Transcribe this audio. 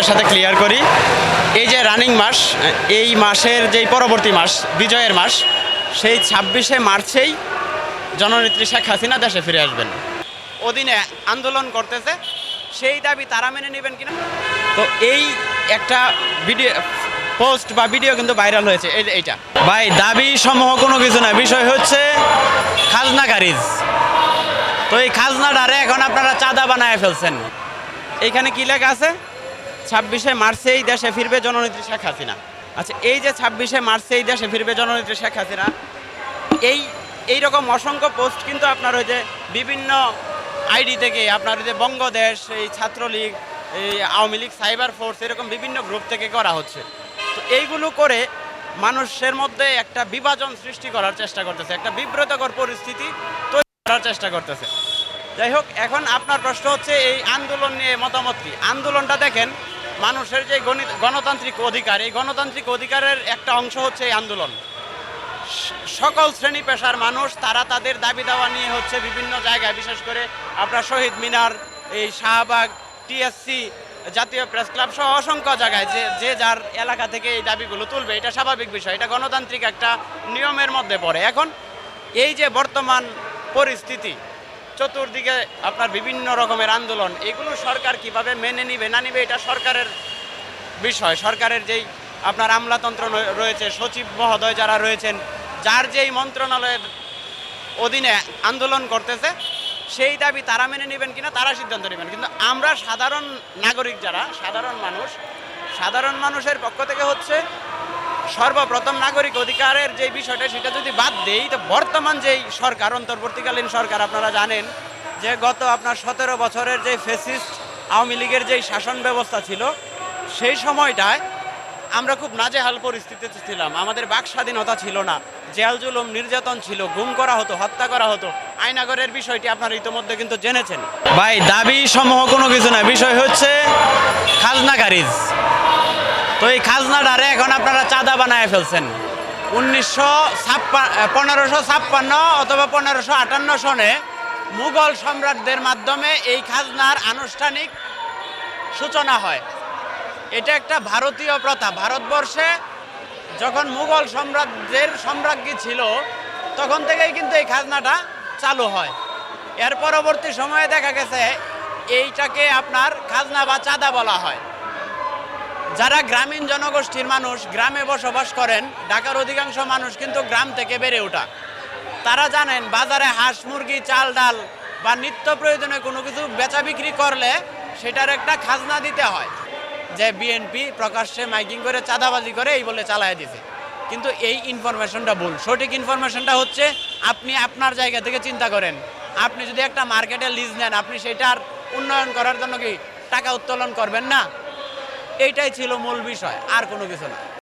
আপনাদের সাথে ক্লিয়ার করি। এই যে রানিং মাস, এই মাসের যেই পরবর্তী মাস, বিজয়ের মাস, সেই ছাব্বিশে মার্চেই জননেত্রী শেখ হাসিনা দেশে ফিরে আসবেন। অধীনে আন্দোলন করতেছে, সেই দাবি তারা মেনে নেবেন কিনা? তো এই একটা ভিডিও পোস্ট বা ভিডিও কিন্তু ভাইরাল হয়েছে, এই এইটা। ভাই, দাবি সমূহ কোনো কিছু না, বিষয় হচ্ছে খাজনা খারিজ। তো এই খাজনাটারে এখন আপনারা চাঁদা বানায় ফেলছেন। এইখানে কি লেখা আছে? ছাব্বিশে মার্চেই দেশে ফিরবে জননেত্রী শেখ হাসিনা। আচ্ছা এই যে ছাব্বিশে মার্চেই দেশে ফিরবে জননেত্রী শেখ হাসিনা, এই এই রকম অসংখ্য পোস্ট কিন্তু আপনার ওই যে বিভিন্ন আইডি থেকে, আপনার ওই যে বঙ্গদেশ, এই ছাত্রলীগ, এই আওয়ামী লীগ, সাইবার ফোর্স, এরকম বিভিন্ন গ্রুপ থেকে করা হচ্ছে। তো এইগুলো করে মানুষের মধ্যে একটা বিভাজন সৃষ্টি করার চেষ্টা করতেছে, একটা বিব্রতকর পরিস্থিতি তৈরি করার চেষ্টা করতেছে। যাই হোক, এখন আপনার প্রশ্ন হচ্ছে এই আন্দোলন নিয়ে মতামত কি? আন্দোলনটা দেখেন মানুষের যে গণি- গণতান্ত্রিক অধিকার, এই গণতান্ত্রিক অধিকারের একটা অংশ হচ্ছে এই আন্দোলন। সকল শ্রেণি পেশার মানুষ, তারা তাদের দাবি দাওয়া নিয়ে হচ্ছে বিভিন্ন জায়গায়, বিশেষ করে আপনার শহীদ মিনার, এই শাহবাগ, টিএসসি, জাতীয় প্রেস ক্লাব সহ অসংখ্য জায়গায় যে যে যার এলাকা থেকে এই দাবিগুলো তুলবে, এটা স্বাভাবিক বিষয়। এটা গণতান্ত্রিক একটা নিয়মের মধ্যে পড়ে। এখন এই যে বর্তমান পরিস্থিতি চতুর্দিকে আপনার বিভিন্ন রকমের আন্দোলন, এগুলো সরকার কীভাবে মেনে নিবে, না নিবে, এটা সরকারের বিষয়। সরকারের যেই আপনার আমলাতন্ত্র রয়েছে, সচিব মহোদয় যারা রয়েছেন, যার যেই মন্ত্রণালয়ের অধীনে আন্দোলন করতেছে, সেই দাবি তারা মেনে নেবেন কিনা, তারা সিদ্ধান্ত নেবেন। কিন্তু আমরা সাধারণ নাগরিক যারা, সাধারণ মানুষ, সাধারণ মানুষের পক্ষ থেকে হচ্ছে সর্বপ্রথম নাগরিক অধিকারের যে বিষয়টা, সেটা যদি বাদ দেই, তো বর্তমান যেই সরকার, অন্তর্বর্তীকালীন সরকার, আপনারা জানেন যে গত আপনার সতেরো বছরের যে ফেসিস্ট আওয়ামী লীগের যেই শাসন ব্যবস্থা ছিল, সেই সময়টায় আমরা খুব নাজেহাল পরিস্থিতিতে ছিলাম। আমাদের বাক স্বাধীনতা ছিল না। জেল জুলুম, নির্যাতন ছিল, গুম করা হতো, হত্যা করা হতো। আইনাগরের বিষয়টি আপনারা ইতিমধ্যে কিন্তু জেনেছেন। ভাই, দাবি সমূহ কোনো কিছু না। বিষয় হচ্ছে খাজনা খারিজ। তো এই খাজনাটারে এখন আপনারা চাঁদা বানায় ফেলছেন। উনিশশো পনেরোশো ছাপ্পান্ন অথবা পনেরোশো আটান্ন সনে মুঘল সম্রাটদের মাধ্যমে এই খাজনার আনুষ্ঠানিক সূচনা হয়। এটা একটা ভারতীয় প্রথা। ভারতবর্ষে যখন মুঘল সম্রাটদের সম্রাজ্ঞী ছিল, তখন থেকেই কিন্তু এই খাজনাটা চালু হয়। এর পরবর্তী সময়ে দেখা গেছে, এইটাকে আপনার খাজনা বা চাঁদা বলা হয়। যারা গ্রামীণ জনগোষ্ঠীর মানুষ গ্রামে বসবাস করেন, ঢাকার অধিকাংশ মানুষ কিন্তু গ্রাম থেকে বেড়ে ওঠা। তারা জানেন বাজারে হাঁস, মুরগি, চাল, ডাল বা নিত্য প্রয়োজনে কোনো কিছু বেচা বিক্রি করলে সেটার একটা খাজনা দিতে হয়। যে বিএনপি প্রকাশ্যে মাইকিং করে চাঁদাবাজি করে এই বলে চালায় দিছে। কিন্তু এই ইনফরমেশনটা ভুল। সঠিক ইনফরমেশনটা হচ্ছে আপনি আপনার জায়গা থেকে চিন্তা করেন। আপনি যদি একটা মার্কেটে লিজ নেন, আপনি সেটার উন্নয়ন করার জন্য কি টাকা উত্তোলন করবেন না? এইটাই ছিল মূল বিষয় আর কোনো কিছু না।